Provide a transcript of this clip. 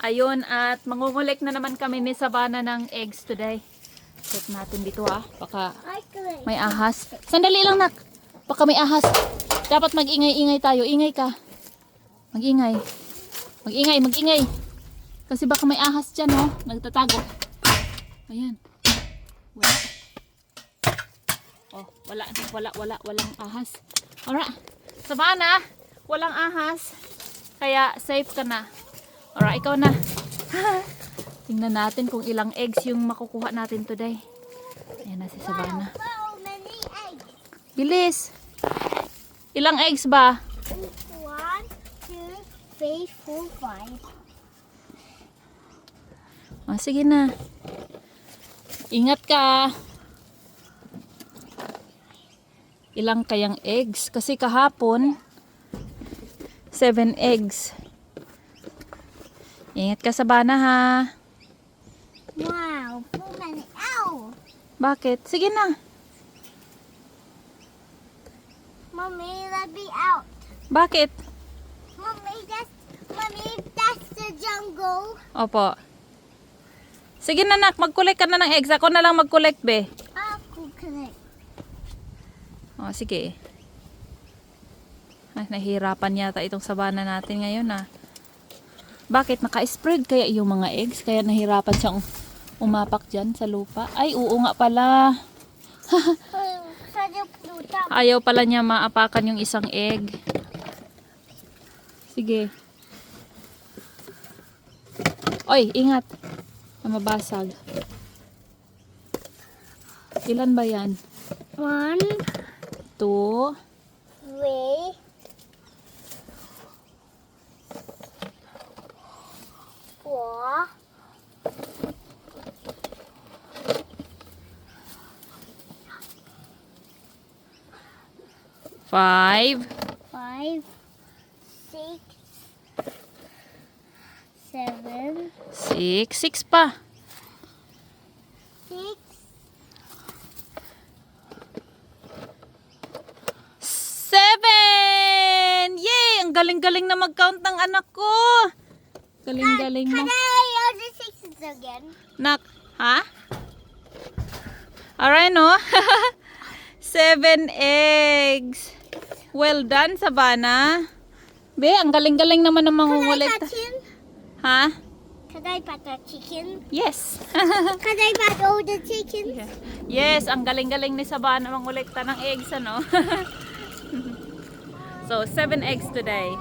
Ayun, at mangungulek na naman kami ni Savannah ng eggs today. Set natin dito ha. Baka may ahas. Sandali lang nak. Baka may ahas. Dapat mag-ingay-ingay tayo. Ingay ka. Mag-ingay. Mag-ingay, mag-ingay. Kasi baka may ahas dyan oh. Nagtatago. Ayan. Wala. Oh, wala, wala, wala, walang ahas. Alright. Savannah, walang ahas. Kaya safe ka na. Alright, ikaw na. Tingnan natin kung ilang eggs yung makukuha natin today. Ayan na si Savannah. Many eggs. Bilis! Ilang eggs ba? One, two, three, four, five. Oh, sige na. Ingat ka. Ilang kayang eggs? Kasi kahapon, seven eggs. Ingat ka sa bana ha. Wow, so many. Ow! Bakit? Sige na. Mommy, let me out. Bakit? Mommy, that's, mommy, that's the jungle. Opo. Sige na nak, mag-collect ka na ng eggs. Ako na lang mag-collect be. Ako connect. O, sige. Ay, nahihirapan yata itong sabana natin ngayon ah. Bakit? Naka-spread kaya yung mga eggs? Kaya nahirapan siyang umapak dyan sa lupa? Ay, oo nga pala. Ayaw pala niya maapakan yung isang egg. Sige. Oy, ingat. Mabasag. Ilan ba yan? One, Two. three, Five. five, six, seven, Six. Six pa. six, Seven! Yay! Ang galing-galing na mag-count ng anak ko. Galing-galing Can mo. I use the sixes again? Nak, ha? Alright, no? Seven eggs. Well done, Savannah. Be, ang galing-galing naman ng Can I mangungulit. touch him? Ha? Can I pat the chicken? Yes. Can I pat all the chickens? yes, ang galing-galing ni Savannah mangulekta ng eggs, ano? so, seven eggs today.